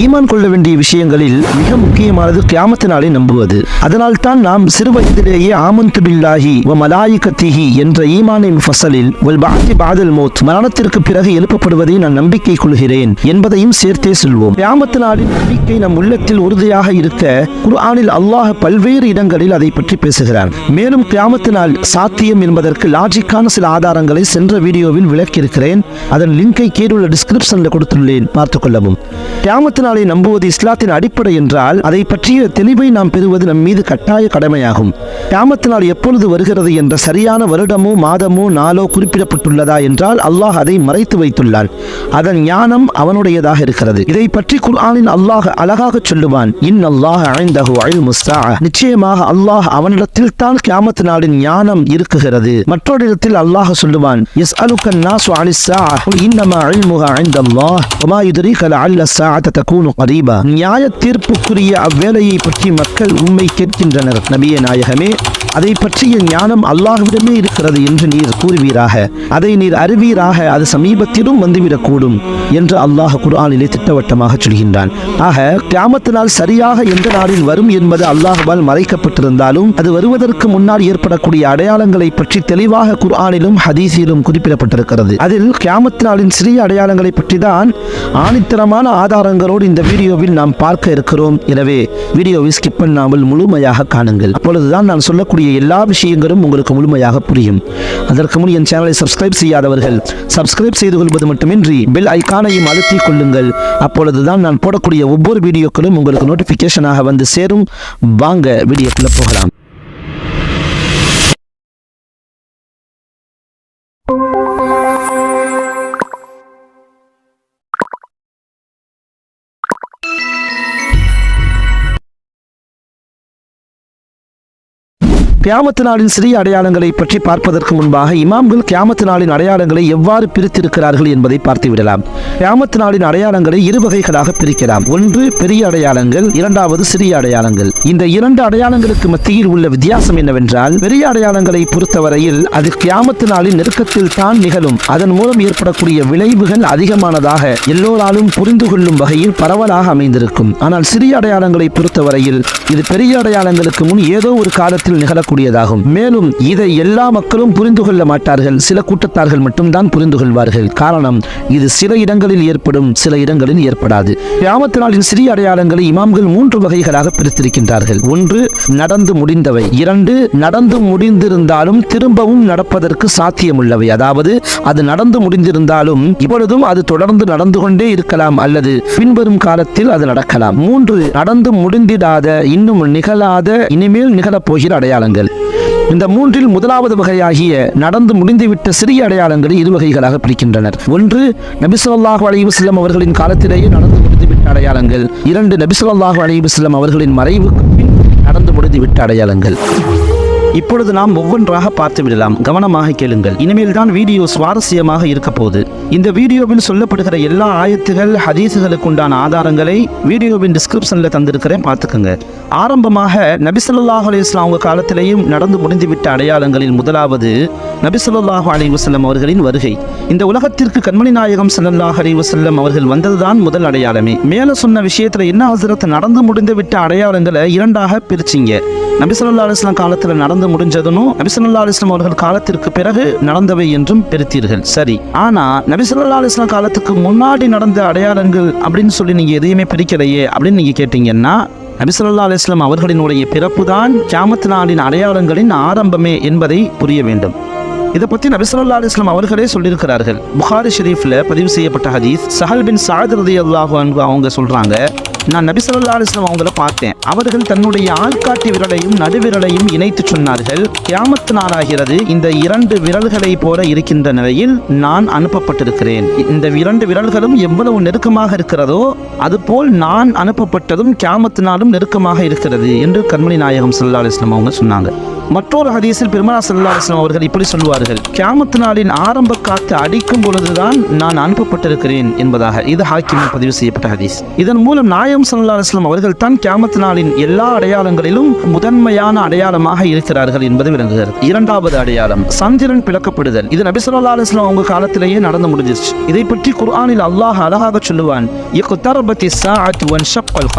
ஈமான் கொள்ள வேண்டிய விஷயங்களில் மிக முக்கியமானது கியாமத்து நாளை நம்புவது. அதனால் தான் நாம் சிறு வயதிலேயே ஆமந்து பில்லாஹி வ மலாயிகத்திஹி என்ற ஈமானின் ஃபசலில் வல் பாதி பாதல் மோத் மரணத்திற்கு பிறகு எழுப்பப்படுவதை நான் நம்பிக்கை கொள்கிறேன் என்பதையும் சேர்த்தே சொல்வோம். கியாமத்து நாளின் நம்பிக்கை நம் உள்ளத்தில் உறுதியாக இருக்க குர்ஆனில் அல்லாஹ் பல்வேறு இடங்களில் அதை பற்றி பேசுகிறான். மேலும் கியாமத்து நாள் சாத்தியம் என்பதற்கு லாஜிக்கான சில ஆதாரங்களை சென்ற வீடியோவில் விளக்கியிருக்கிறேன். அதன் லிங்கை கீழுள்ள டிஸ்கிரிப்ஷனில் கொடுத்துள்ளேன். பார்த்துக் கொள்ளவும். கியாமத்து திருநாளை நம்புவது இஸ்லாத்தின் அடிப்படை என்றால் அதை பற்றிய தெளிவை நாம் பெறுவது நம் மீது கட்டாய கடமையாகும். கியாமத்து நாள் எப்பொழுது வருகிறது என்ற சரியான வருடமோ மாதமோ நாளோ குறிப்பிடப்பட்டுள்ளதா என்றால் அல்லாஹ் அதை மறைத்து வைத்துள்ளான். அதன் ஞானம் அவனுடையதாக இருக்கிறது. இதை பற்றி குர்ஆனின் அல்லாஹ் அழகாக சொல்லுவான். இன் அல்லாஹ் ஐந்தஹு இல்மு முஸ்தா நிச்சயமாக அல்லாஹ் அவனிடத்தில் தான் கியாமத்து நாளின் ஞானம் இருக்குகிறது. மற்றொரு இடத்தில் அல்லாஹ் சொல்லுவான் எஸ் அலுக்கன் நாசு அலி இன்னமா இல்முஹா ஐந்தல்லாஹ் வமா யுத்ரீக தக்கூனு கரீபா நியாய தீர்ப்புக்குரிய அவ்வேளையை பற்றி மக்கள் உண்மை கேட்கின்றனர். நபிய நாயகமே அதை பற்றிய ஞானம் அல்லாஹ்விடமே இருக்கிறது என்று நீர் கூறுவீராக. அதை நீர் அறிவீராக அது சமீபத்திலும் வந்துவிடக்கூடும் என்று அல்லாஹ் குர்ஆனிலே திட்டவட்டமாக சொல்கின்றான். ஆக கிராமத்தினால் சரியாக எந்த நாளில் வரும் என்பது அல்லாஹ்வால் மறைக்கப்பட்டிருந்தாலும் அது வருவதற்கு முன்னால் ஏற்படக்கூடிய அடையாளங்களை பற்றி தெளிவாக குர்ஆனிலும் ஹதீஸிலும் குறிப்பிடப்பட்டிருக்கிறது. அதில் கிராமத்தினாலின் சிறிய அடையாளங்களை பற்றி தான் ஆணித்தரமான ஆதாரங்களோடு இந்த வீடியோவில் நாம் பார்க்க இருக்கிறோம். எனவே வீடியோவை ஸ்கிப் பண்ணாமல் முழுமையாக காணுங்கள். அப்பொழுதுதான் நான் சொல்லக்கூடிய எல்லா விஷயங்களும் உங்களுக்கு முழுமையாக புரியும். அதற்கு முன் என் சேனலை சப்ஸ்கிரைப் செய்யாதவர்கள் சப்ஸ்கிரைப் செய்து கொள்வது மட்டுமின்றி பெல் ஐக்கானையும் அழுத்திக் கொள்ளுங்கள். அப்பொழுதுதான் நான் போடக்கூடிய ஒவ்வொரு வீடியோக்களும் உங்களுக்கு நோட்டிஃபிகேஷனாக வந்து சேரும். வாங்க வீடியோக்குள்ள போகலாம். கியாமத்து நாளின் சிறிய அடையாளங்களை பற்றி பார்ப்பதற்கு முன்பாக இமாம்கள் கியாமத்து நாளின் அடையாளங்களை எவ்வாறு பிரித்திருக்கிறார்கள் என்பதை பார்த்துவிடலாம். கியாமத்து நாளின் அடையாளங்களை இரு வகைகளாக பிரிக்கலாம். ஒன்று பெரிய அடையாளங்கள். இரண்டாவது சிறிய அடையாளங்கள். இந்த இரண்டு அடையாளங்களுக்கு மத்தியில் உள்ள வித்தியாசம் என்னவென்றால் பெரிய அடையாளங்களை பொறுத்தவரையில் அது கியாமத்து நாளின் நெருக்கத்தில் தான் நிகழும். அதன் மூலம் ஏற்படக்கூடிய விளைவுகள் அதிகமானதாக எல்லோராலும் புரிந்து கொள்ளும் வகையில் பரவலாக அமைந்திருக்கும். ஆனால் சிறிய அடையாளங்களை பொறுத்தவரையில் இது பெரிய அடையாளங்களுக்கு முன் ஏதோ ஒரு காலத்தில் கூடியதாகும் மேலும் இதை எல்லா மக்களும் புரிந்து கொள்ள மாட்டார்கள். சில கூட்டத்தார்கள் மட்டும்தான் புரிந்து கொள்வார்கள். காரணம் இது சில இடங்களில் ஏற்படும் சில இடங்களில் ஏற்படாது. கிராமத்து நாளின் சிறிய அடையாளங்களை இமாம்கள் மூன்று வகைகளாக பிரித்திருக்கின்றார்கள். ஒன்று நடந்து முடிந்தவை. இரண்டு நடந்து முடிந்திருந்தாலும் திரும்பவும் நடப்பதற்கு சாத்தியமுள்ளவை. அதாவது அது நடந்து முடிந்திருந்தாலும் இப்பொழுதும் அது தொடர்ந்து நடந்து கொண்டே இருக்கலாம் அல்லது பின்வரும் காலத்தில் அது நடக்கலாம். மூன்று நடந்து முடிந்திடாத இன்னும் நிகழாத இனிமேல் நிகழப்போகிற அடையாளங்கள். இந்த மூன்றில் முதலாவது வகையாகிய நடந்து முடிந்துவிட்ட சிறிய அடையாளங்களை இரு வகைகளாக பிரிக்கின்றனர். ஒன்று நபிசல்லாஹு அலைவசல்லம் அவர்களின் காலத்திலேயே நடந்து முடிந்துவிட்ட அடையாளங்கள். இரண்டு நபிசல்லாஹு அலைவசல்லம் அவர்களின் மறைவுக்கு பின் நடந்து முடிந்துவிட்ட அடையாளங்கள். இப்பொழுது நாம் ஒவ்வொன்றாக பார்த்து விடலாம். கவனமாக கேளுங்கள். இனிமேல் தான் வீடியோ சுவாரஸ்யமாக இருக்க போகுது. இந்த வீடியோவில் சொல்லப்படுகிற எல்லா ஆயத்துகள் ஹதீஸுகளுக்கு உண்டான ஆதாரங்களை வீடியோவின் டிஸ்கிரிப்ஷனில் தந்திருக்கிறேன். பார்த்துக்கோங்க. ஆரம்பமாக நபிசல்லாஹ் அலைஹி வஸல்லம் அவங்க காலத்திலேயும் நடந்து முடிந்துவிட்ட அடையாளங்களில் முதலாவது நபிசல்லாஹு அலி வசல்லம் அவர்களின் வருகை. இந்த உலகத்திற்கு கண்மணி நாயகம் சல்லாஹ் அலி வசல்லம் அவர்கள் வந்ததுதான் முதல் அடையாளமே. மேல சொன்ன விஷயத்துல என்ன ஹசரத் நடந்து முடிந்து விட்ட அடையாளங்களை இரண்டாக பிரிச்சிங்க. நபிசல்லா அலிஸ்லாம் காலத்தில் நடந்து முடிஞ்சதுனும் நபிசல்லா அலிஸ்லாம் அவர்கள் காலத்திற்கு பிறகு நடந்தவை என்றும் பிரித்தீர்கள் சரி. ஆனா நபிசல்லா அலிஸ்லாம் காலத்துக்கு முன்னாடி நடந்த அடையாளங்கள் அப்படின்னு சொல்லி நீங்க எதையுமே பிரிக்கலையே அப்படின்னு நீங்க கேட்டீங்கன்னா நபிசல்லா அலிஸ்லாம் அவர்களினுடைய பிறப்பு தான் கியாமத் நாளின் அடையாளங்களின் ஆரம்பமே என்பதை புரிய வேண்டும். இதை பத்தி நபிசல்லா அலிஸ்லாம் அவர்களே சொல்லியிருக்கிறார்கள். புகாரி ஷெரீஃப்ல பதிவு செய்யப்பட்ட ஹதீஸ் சஹல் பின் சாத் ரதி அல்லாஹு அவங்க சொல்றாங்க நான் நபிசல்லா அலிஸ்லாம் அவங்கள பார்த்தேன். அவர்கள் தன்னுடைய ஆள்காட்டி விரலையும் நடுவிரலையும் இணைத்து சொன்னார்கள். கிராமத்து நாளாகிறது. இந்த இரண்டு விரல்களை போல இருக்கின்ற நிலையில் நான் அனுப்பப்பட்டிருக்கிறேன். இந்த இரண்டு விரல்களும் எவ்வளவு நெருக்கமாக இருக்கிறதோ அதுபோல் நான் அனுப்பப்பட்டதும் கியாமத்தினாலும் நெருக்கமாக இருக்கிறது என்று கண்மணி நாயகம் சல்லா அலிஸ்லாம் அவங்க சொன்னாங்க. மற்றொரு ஹதீஸில் பெருமனா சல்லா அலிஸ்லாம் அவர்கள் இப்படி சொல்வார்கள் கியாமத்து நாளின் ஆரம்ப காத்து அடிக்கும் பொழுதுதான் நான் அனுப்பப்பட்டிருக்கிறேன் என்பதாக. இது ஹாக்கிமில் பதிவு செய்யப்பட்ட ஹதீஸ். இதன் மூலம் நாயம் சல்லா அலிஸ்லாம் அவர்கள் தான் கியாமத்து நாளின் எல்லா அடையாளங்களிலும் முதன்மையான அடையாளமாக இருக்கிறார்கள் என்பது விளங்குகிறது. இரண்டாவது அடையாளம் சந்திரன் பிளக்கப்படுதல். இது நபி சொல்லா அலிஸ்லாம் அவங்க காலத்திலேயே நடந்து முடிஞ்சிருச்சு. இதை பற்றி குர்ஆனில் அல்லாஹ் அழகாக சொல்லுவான் இக்தரபத்தி ஸாஅத்து வன்ஷக்கல்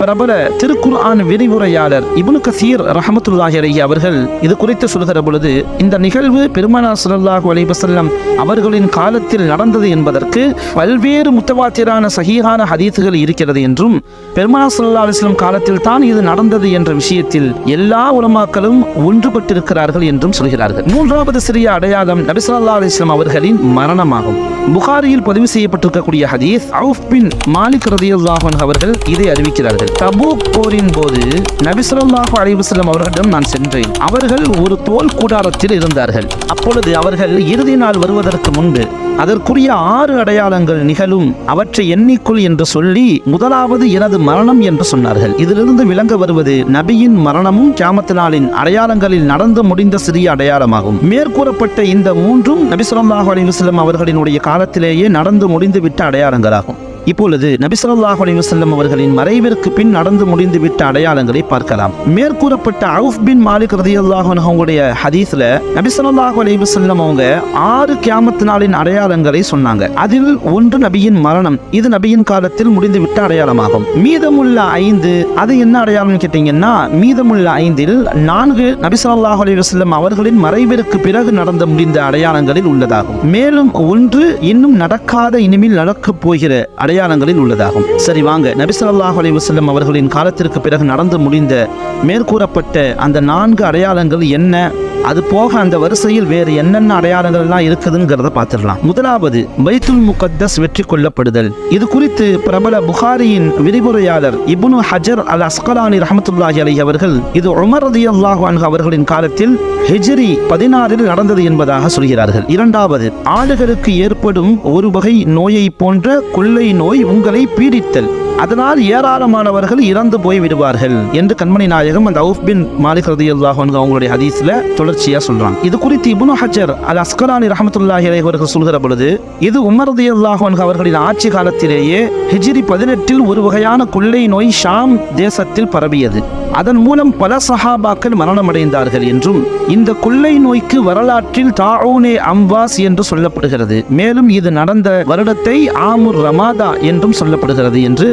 பிரபல திருக்குர்ஆன் விரிவுரையாளர் இபுனு கசீர் ரஹமத்துல்லாஹி அவர்கள் அவர்கள் இது குறித்து சொல்கிற பொழுது இந்த நிகழ்வு பெருமனா சுல்லாஹு அலைவசல்லம் அவர்களின் காலத்தில் நடந்தது என்பதற்கு பல்வேறு முத்தவாத்திரான சகிஹான ஹதீத்துகள் இருக்கிறது என்றும் பெருமனா சுல்லா அலிஸ்லம் காலத்தில் தான் இது நடந்தது என்ற விஷயத்தில் எல்லா உலமாக்களும் ஒன்றுபட்டிருக்கிறார்கள் என்றும் சொல்கிறார்கள். மூன்றாவது சிறிய அடையாளம் நபிசல்லா அலிஸ்லம் அவர்களின் மரணமாகும். புகாரியில் பதிவு செய்யப்பட்டிருக்கக்கூடிய ஹதீஸ் அவுஃப் பின் மாலிக் ரதியுல்லாஹன் அவர்கள் இதை அறிவிக்கிறார்கள். தபூக் போரின் போது நபிசல்லாஹு ஸல்லல்லாஹு அவர்களிடம் நான் சென்றேன். அவர்கள் ஒரு தோல் கூடாரத்தில் இருந்தார்கள். அப்பொழுது அவர்கள் இறுதி நாள் வருவதற்கு முன்பு அதற்குரிய ஆறு அடையாளங்கள் நிகழும் அவற்றை எண்ணிக்குள் என்று சொல்லி முதலாவது எனது மரணம் என்று சொன்னார்கள். இதிலிருந்து விளங்க வருவது நபியின் மரணமும் கியாமத்து நாளின் அடையாளங்களில் நடந்து முடிந்த சிறிய அடையாளமாகும். மேற்கூறப்பட்ட இந்த மூன்றும் நபி ஸல்லல்லாஹு அலைஹி அவர்களினுடைய காலத்திலேயே நடந்து முடிந்துவிட்ட அடையாளங்களாகும். இப்பொழுது நபிசல்லாஹ் அலிவசல்லம் அவர்களின் மறைவிற்கு பின் நடந்து முடிந்துவிட்ட அடையாளங்களை பார்க்கலாம். மேற்கூறப்பட்ட அவுஃப் பின் மாலிக் ரதி அன்ஹு அவங்களுடைய ஹதீஸ்ல நபிசல்லாஹ் அலிவசல்லம் அவங்க ஆறு கியாமத்து நாளின் அடையாளங்களை சொன்னாங்க. அதில் ஒன்று நபியின் மரணம் இது நபியின் காலத்தில் முடிந்துவிட்ட அடையாளமாகும். மீதமுள்ள ஐந்து அது என்ன அடையாளம் கேட்டீங்கன்னா மீதமுள்ள ஐந்தில் நான்கு நபிசல்லாஹ் அலிவசல்லம் அவர்களின் மறைவிற்கு பிறகு நடந்து முடிந்த அடையாளங்களில் உள்ளதாகும். மேலும் ஒன்று இன்னும் நடக்காத இனிமேல் நடக்கப் போகிற அடையாளங்களில் உள்ளதாகும். சரி வாங்க. நபிசல்லாஹ் ஸல்லல்லாஹு அலைஹி அவர்களின் காலத்திற்கு பிறகு நடந்து முடிந்த மேற்கூறப்பட்ட அந்த நான்கு அடையாளங்கள் என்ன? அது போக அந்த வரிசையில் வேறு என்னென்ன அடையாளங்கள்லாம் இருக்குதுங்கிறத பார்த்துடலாம். முதலாவது பைத்துல் முகத்தஸ் வெற்றி கொள்ளப்படுதல். இது குறித்து பிரபல புகாரியின் விரிவுரையாளர் இபுனு ஹஜர் அல் அஸ்கலானி ரஹமத்துல்லாஹி அலி அவர்கள் இது உமர் ரதியல்லாஹு அல்லாஹு அவர்களின் காலத்தில் ஹிஜ்ரி பதினாறில் நடந்தது என்பதாக சொல்கிறார்கள். இரண்டாவது ஆடுகளுக்கு ஏற்படும் ஒரு வகை நோயை போன்ற கொள்ளை நோய் உங்களை பீடித்தல். அதனால் ஏராளமானவர்கள் இறந்து போய் விடுவார்கள் என்று கண்மணி நாயகம் அந்த அவுஃப் பின் மாலிக் ரதியல்லாஹு அன்ஹு அவங்களுடைய ஹதீஸ்ல தொடர்ச்சியா சொல்றாங்க. இது குறித்து இபுனு ஹஜர் அல் அஸ்கலானி ரஹமத்துல்லாஹி அவர்கள் சொல்கிற பொழுது இது உமர் அல்லாஹன் அவர்களின் ஆட்சி காலத்திலேயே ஹிஜிரி பதினெட்டில் ஒரு வகையான கொள்ளை நோய் ஷாம் தேசத்தில் பரவியது. அதன் மூலம் பல சஹாபாக்கள் மரணமடைந்தார்கள் என்றும் இந்த கொள்ளை நோய்க்கு வரலாற்றில் தாவுனே அம்வாஸ் என்று சொல்லப்படுகிறது. மேலும் இது நடந்த வருடத்தை ஆமுர் ரமாதா என்றும் சொல்லப்படுகிறது என்று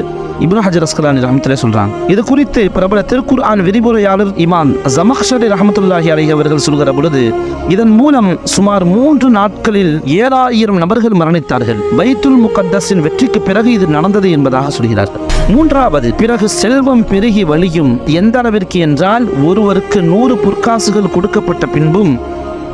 இப்னு ஹஜர் அஸ்கலானி ரஹமத்துல்லாஹி சொல்றாங்க. இது குறித்து பிரபல திருக்குர்ஆன் விரிவுரையாளர் இமாம் ஜமஹ்ஷரி ரஹமத்துல்லாஹி அலைஹி அவர்கள் சொல்கிற பொழுது இதன் மூலம் சுமார் மூன்று நாட்களில் ஏழாயிரம் நபர்கள் மரணித்தார்கள். பைத்துல் முகத்தஸின் வெற்றிக்கு பிறகு இது நடந்தது என்பதாக சொல்கிறார்கள். மூன்றாவது பிறகு செல்வம் பெருகி வழியும் எந்த அளவிற்கு என்றால் ஒருவருக்கு நூறு பொற்காசுகள் கொடுக்கப்பட்ட பின்பும்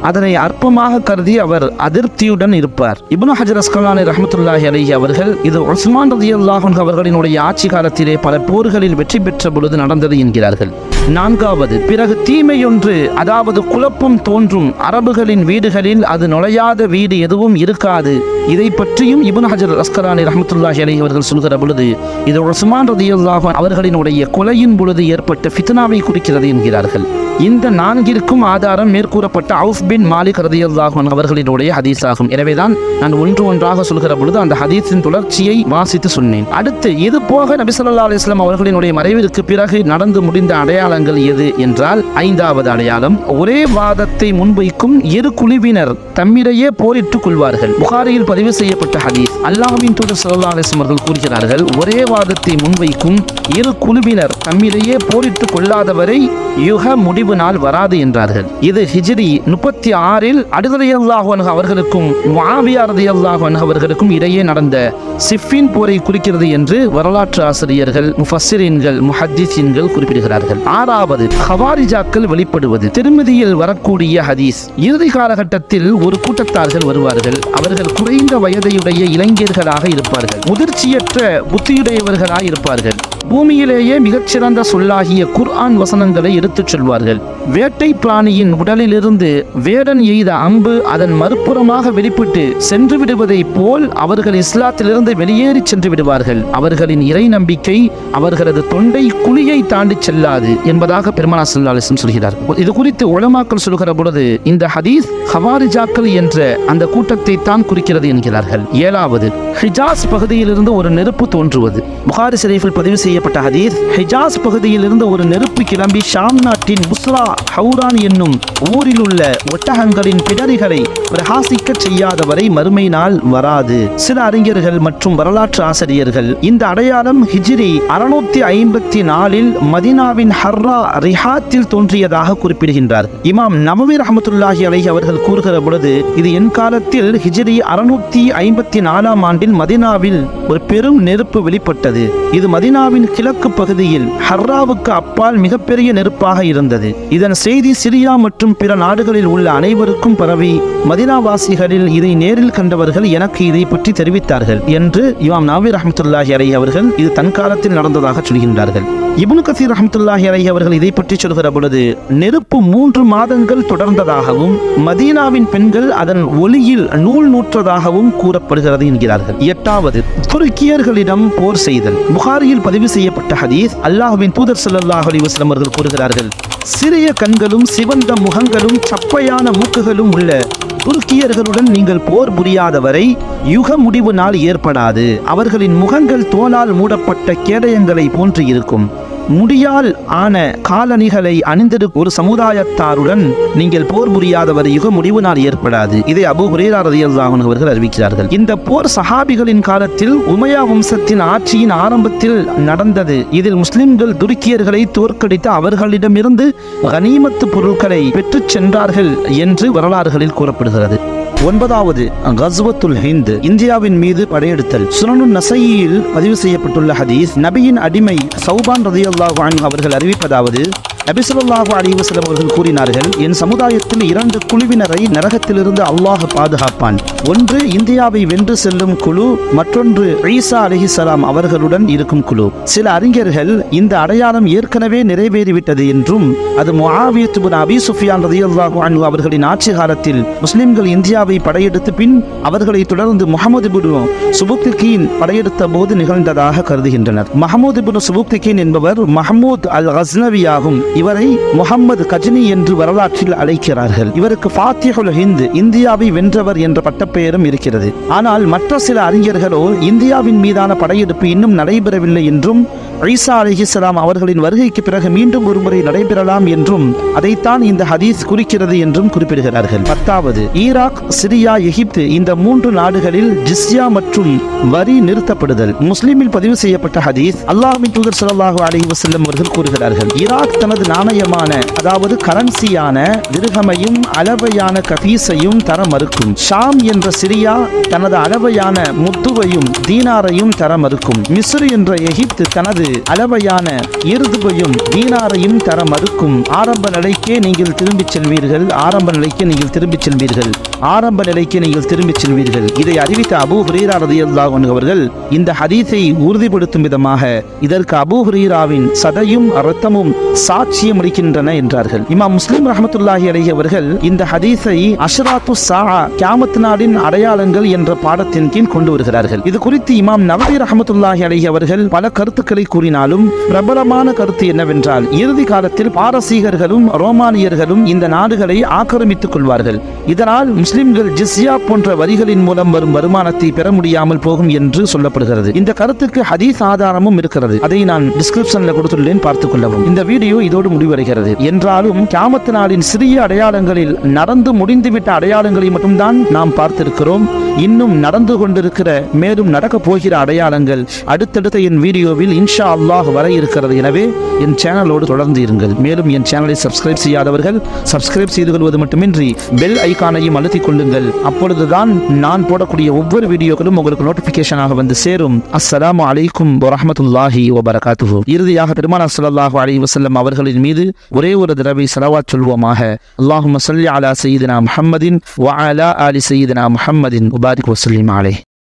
அதனை அற்பமாக கருதி அவர் அதிருப்தியுடன் இருப்பார். இப்னு ஹஜர் அஸ்கலானி ரஹமத்துல்லாஹி அலஹி அவர்கள் இது உஸ்மான் ரதி அல்லாஹன் அவர்களினுடைய ஆட்சி காலத்திலே பல போர்களில் வெற்றி பெற்ற பொழுது நடந்தது என்கிறார்கள். நான்காவது பிறகு தீமையொன்று அதாவது குழப்பம் தோன்றும் அரபுகளின் வீடுகளில் அது நுழையாத வீடு எதுவும் இருக்காது. இதை பற்றியும் இபுன் ஹஜர் அஸ்கலானி ரஹமத்துல்லாஹி அலி அவர்கள் சொல்கிற பொழுது இது உஸ்மான் ரதியல்லாஹு அவர்களினுடைய கொலையின் பொழுது ஏற்பட்ட ஃபித்னாவை குறிக்கிறது என்கிறார்கள். இந்த நான்கிற்கும் ஆதாரம் மேற்கூறப்பட்ட அவுஃப் பின் மாலிக் ரதியல்லாஹன் அவர்களினுடைய ஹதீஸ் ஆகும் எனவேதான் நான் ஒன்று ஒன்றாக சொல்கிற பொழுது அந்த ஹதீஸின் தொடர்ச்சியை வாசித்து சொன்னேன். அடுத்து இது போக நபிசல்லா அலிஸ்லாம் அவர்களினுடைய மறைவிற்கு பிறகு நடந்து முடிந்த அடையாளங்கள் எது என்றால் ஐந்தாவது அடையாளம் ஒரே வாதத்தை முன்வைக்கும் இரு குழுவினர் தம்மிடையே போரிட்டுக் கொள்வார்கள். புகாரியில் பதிவு செய்யப்பட்ட ஹதீஸ் அல்லாஹின் தூதர் சல்லா அலைஹி அவர்கள் கூறுகிறார்கள் ஒரே வாதத்தை முன்வைக்கும் இரு குழுவினர் தம்மிடையே போரிட்டுக் கொள்ளாதவரை யுக முடிவு நாள் வராது என்றார்கள். இது ஹிஜ்ரி முப்பத்தி ஆறில் அடுதலையல்லாஹன் அவர்களுக்கும் முஆவியா அவர்களுக்கும் இடையே நடந்த சிஃபின் போரை குறிக்கிறது என்று வரலாற்று ஆசிரியர்கள் முஃபஸ்ஸிரீன்கள் முஹத்திஸீன்கள் குறிப்பிடுகிறார்கள். ஆறாவது ஹவாரிஜாக்கள் வெளிப்படுவது. திருமதியில் வரக்கூடிய ஹதீஸ் இறுதி காலகட்டத்தில் ஒரு கூட்டத்தார்கள் வருவார்கள். அவர்கள் குறைந்த வயதையுடைய இளைஞர்களாக இருப்பார்கள். முதிர்ச்சியற்ற புத்தியுடையவர்களாக இருப்பார்கள். பூமியிலேயே மிகச்சிறந்த சொல்லாகிய குர்ஆன் வசனங்களை எடுத்துச் சொல்வார்கள். வேட்டை பிராணியின் உடலிலிருந்து வேடன் எய்த அம்பு அதன் மறுபுறமாக வெளிப்பட்டு சென்று விடுவதைப் போல் அவர்கள் இஸ்லாத்திலிருந்து வெளியேறி சென்று விடுவார்கள். அவர்களின் இறை நம்பிக்கை அவர்களது தொண்டை குழியை தாண்டி செல்லாது என்பதாக பெருமானா சல்லா அலிஸ்லம் சொல்கிறார். இது குறித்து உளமாக்கல் சொல்கிற பொழுது இந்த ஹதீஸ் ஹவாரிஜாக்கள் என்ற அந்த கூட்டத்தை தான் குறிக்கிறது என்கிறார்கள். ஏழாவது ஹிஜாஸ் பகுதியிலிருந்து ஒரு நெருப்பு தோன்றுவது. புகாரி ஷெரீஃபில் பதிவு செய்யப்பட்ட ஹதீஸ் ஹிஜாஸ் பகுதியிலிருந்து ஒரு நெருப்பு கிளம்பி ஷாம் நாட்டின் புஸ்ரா ஹவுரான் என்னும் ஊரில் உள்ள ஒட்டகங்களின் பிடரிகளை பிரகாசிக்க செய்யாதவரை மறுமை நாள் வராது. சில அறிஞர்கள் மற்றும் வரலாற்று ஆசிரியர்கள் இந்த அடையாளம் ஹிஜிரி அறுநூத்தி ஐம்பத்தி நாலில் மதினாவின் ஹர்ரா ரிஹாத்தில் தோன்றியதாக குறிப்பிடுகின்றார். இமாம் நவவி ரஹமத்துல்லாஹி அலை அவர்கள் கூறுகிற பொழுது இது என் காலத்தில் ஹிஜ்ரி அறுநூத்தி ஐம்பத்தி நாலாம் ஆண்டில் மதினாவில் ஒரு பெரும் நெருப்பு வெளிப்பட்டது. இது மதினாவின் கிழக்கு பகுதியில் ஹர்ராவுக்கு அப்பால் மிகப்பெரிய நெருப்பாக இருந்தது. இதன் செய்தி சிரியா மற்றும் பிற நாடுகளில் உள்ள அனைவருக்கும் பரவி மதினாவாசிகளில் இதை நேரில் கண்டவர்கள் எனக்கு இதை பற்றி தெரிவித்தார்கள் என்று இமாம் நாவி ரஹமத்துல்லாஹி அலை அவர்கள் இது தன் காலத்தில் நடந்ததாக சொல்கின்றார்கள். இபுன் கசீர் ரஹமத்துல்லாஹி அலை அவர்கள் இதை பற்றி சொல்கிற பொழுது நெருப்பு மூன்று மாதங்கள் தொடர்ந்ததாகவும் மதீனாவின் பெண்கள் அதன் ஒளியில் நூல் நூற்றதாகவும் கூறப்படுகிறது என்கிறார்கள். எட்டாவது துருக்கியர்களிடம் போர் செய்தல். புகாரியில் பதிவு செய்யப்பட்ட ஹதீஸ் அல்லாஹ்வின் தூதர் சல்லாஹ் அலைஹி வஸல்லம் அவர்கள் கூறுகிறார்கள் சிறிய கண்களும் சிவந்த முகங்களும் சப்பையான மூக்குகளும் உள்ள துருக்கியர்களுடன் நீங்கள் போர் புரியாதவரை யுக முடிவு நாள் ஏற்படாது. அவர்களின் முகங்கள் தோலால் மூடப்பட்ட கேடயங்களை போன்று இருக்கும். முடியால் ஆன காலணிகளை அணிந்திருக்கும் ஒரு சமுதாயத்தாருடன் நீங்கள் போர் புரியாத யுக முடிவு நாள் ஏற்படாது. இதை அபு ஹுரேரா ரலியல்லாஹு அவர்கள் அறிவிக்கிறார்கள். இந்த போர் சஹாபிகளின் காலத்தில் உமையா வம்சத்தின் ஆட்சியின் ஆரம்பத்தில் நடந்தது. இதில் முஸ்லிம்கள் துருக்கியர்களை தோற்கடித்து அவர்களிடமிருந்து கனிமத்து பொருட்களை பெற்றுச் சென்றார்கள் என்று வரலாறுகளில் கூறப்படுகிறது. ஒன்பதாவது கஸ்வத்துல் ஹிந்த் இந்தியாவின் மீது படையெடுத்தல். சுனனு நசையில் பதிவு செய்யப்பட்டுள்ள ஹதீஸ் நபியின் அடிமை சௌபான் ரதி அல்லாஹ் அவர்கள் அறிவிப்பதாவது நபி அலிவசலம் அவர்கள் கூறினார்கள் என் சமுதாயத்தில் இரண்டு குழுவினரை நரகத்திலிருந்து அல்லாஹ் பாதுகாப்பான். ஒன்று இந்தியாவை வென்று செல்லும் குழு மற்றொன்று ஈசா அலிஹிசலாம் அவர்களுடன் இருக்கும் குழு. சில அறிஞர்கள் இந்த அடையாளம் ஏற்கனவே நிறைவேறிவிட்டது என்றும் அது முஆவியத் அபி சுஃபியான் ரலியல்லாஹு அன்ஹு அவர்களின் ஆட்சி காலத்தில் முஸ்லிம்கள் இந்தியாவை படையெடுத்து பின் அவர்களை தொடர்ந்து முகமது புனு சுபுக்திகீன் படையெடுத்த போது நிகழ்ந்ததாக கருதுகின்றனர். மஹமூது பின் சுபுக்திகீன் என்பவர் மஹமூத் அல் கஸ்னவியாகும் இவரை முகம்மது கஜினி என்று வரலாற்றில் அழைக்கிறார்கள். இவருக்கு ஃபாத்திஹுல் ஹிந்து இந்தியாவை வென்றவர் என்ற பட்டப்பெயரும் இருக்கிறது. ஆனால் மற்ற சில அறிஞர்களோ இந்தியாவின் மீதான படையெடுப்பு இன்னும் நடைபெறவில்லை என்றும் ஈசா அலிஹிஸ்லாம் அவர்களின் வருகைக்கு பிறகு மீண்டும் ஒருமுறை நடைபெறலாம் என்றும் அதைத்தான் இந்த ஹதீஸ் குறிக்கிறது என்றும் குறிப்பிடுகிறார்கள். பத்தாவது ஈராக் சிரியா எகிப்து இந்த மூன்று நாடுகளில் ஜிஸ்யா மற்றும் வரி நிறுத்தப்படுதல். முஸ்லிமில் பதிவு செய்யப்பட்ட ஹதீஸ் அல்லாஹின் தூதர் ஸல்லல்லாஹு அலி வசல்லம் அவர்கள் கூறுகிறார்கள். ஈராக் தனது நாணயமான அதாவது கரன்சியான திருகமையும் அளவையான கபீஸையும் தர மறுக்கும். ஷாம் என்ற சிரியா தனது அளவையான முத்துவையும் தீனாரையும் தர மறுக்கும். மிஸ்ரு என்ற எகிப்து தனது அளவையான இருதுவையும் தீனாரையும் தர மறுக்கும் ஆரம்ப நிலைக்கே நீங்கள் திரும்பிச் செல்வீர்கள். ஆரம்ப நிலைக்கே நீங்கள் திரும்பிச் செல்வீர்கள். ஆரம்ப நிலைக்கு நீங்கள் திரும்பிச் செல்வீர்கள். இதை அறிவித்த அபூ ஹுரீரா ரலியல்லாஹு அவர்கள் இந்த ஹதீஸை உறுதிப்படுத்தும் விதமாக இதற்கு அபூ ஹுரீராவின் சதையும் ரத்தமும் சாட்சியம் அளிக்கின்றன என்றார்கள். இமாம் முஸ்லிம் ரஹமத்துல்லாஹி அலைஹி அவர்கள் இந்த ஹதீஸை அஷ்ராத்து சாஹா கியாமத் நாடின் அடையாளங்கள் என்ற பாடத்தின் கீழ் கொண்டு வருகிறார்கள். இது குறித்து இமாம் நவதி ரஹமத்துல்லாஹி அலைஹி அவர்கள் பல கருத்துக்களை கூறினாலும் பிரபலமான கருத்து என்னவென்றால் இறுதி காலத்தில் பாரசீகர்களும் ரோமானியர்களும் இந்த நாடுகளை ஆக்கிரமித்துக் கொள்வார்கள். இதனால் முஸ்லிம்கள் ஜிஸ்யா போன்ற வரிகளின் மூலம் வரும் வருமானத்தை பெற முடியாமல் போகும் என்று சொல்லப்படுகிறது. இந்த கருத்துக்கு ஹதீஸ் ஆதாரமும் இருக்கிறது. அதை நான் டிஸ்கிரிப்ஷன்ல கொடுத்துள்ளேன். பார்த்துக் கொள்ளவும். இந்த வீடியோ இதோடு முடிவடைகிறது. என்றாலும் கியாமத்து நாளின் சிறிய அடையாளங்களில் நடந்து முடிந்துவிட்ட அடையாளங்களை மட்டும்தான் நாம் பார்த்திருக்கிறோம். இன்னும் நடந்து கொண்டிருக்கிற மேலும் நடக்கப் போகிற அடையாளங்கள் அடுத்தடுத்த என் வீடியோவில் இன்ஷா அல்லாஹ் வர இருக்கிறது. எனவே என் சேனலோடு தொடர்ந்து இருங்கள். மேலும் என் சேனலை சப்ஸ்கிரைப் செய்யாதவர்கள் சப்ஸ்கிரைப் செய்து கொள்வது மட்டுமின்றி பெல் ஐகானையும் அழுத்திக் கொள்ளுங்கள் அப்பொழுதுதான் நான் போடக்கூடிய ஒவ்வொரு வீடியோக்களும் உங்களுக்கு நோட்டிபிகேஷனாக வந்து சேரும். அஸ்லாம் அலைக்கும் வரமத்துல்லாஹி வபரகாத்து இறுதியாக பெருமானா ஸல்லல்லாஹு அலி வசல்லம் அவர்களின் மீது ஒரே ஒரு தடவை ஸலவாத் சொல்வோமாக. அல்லாஹும்ம ஸல்லி அலா சய்யிதினா முஹம்மதின் வ அலா அலி சய்யிதினா முஹம்மதின். உபாரிக் வஸல்லிம்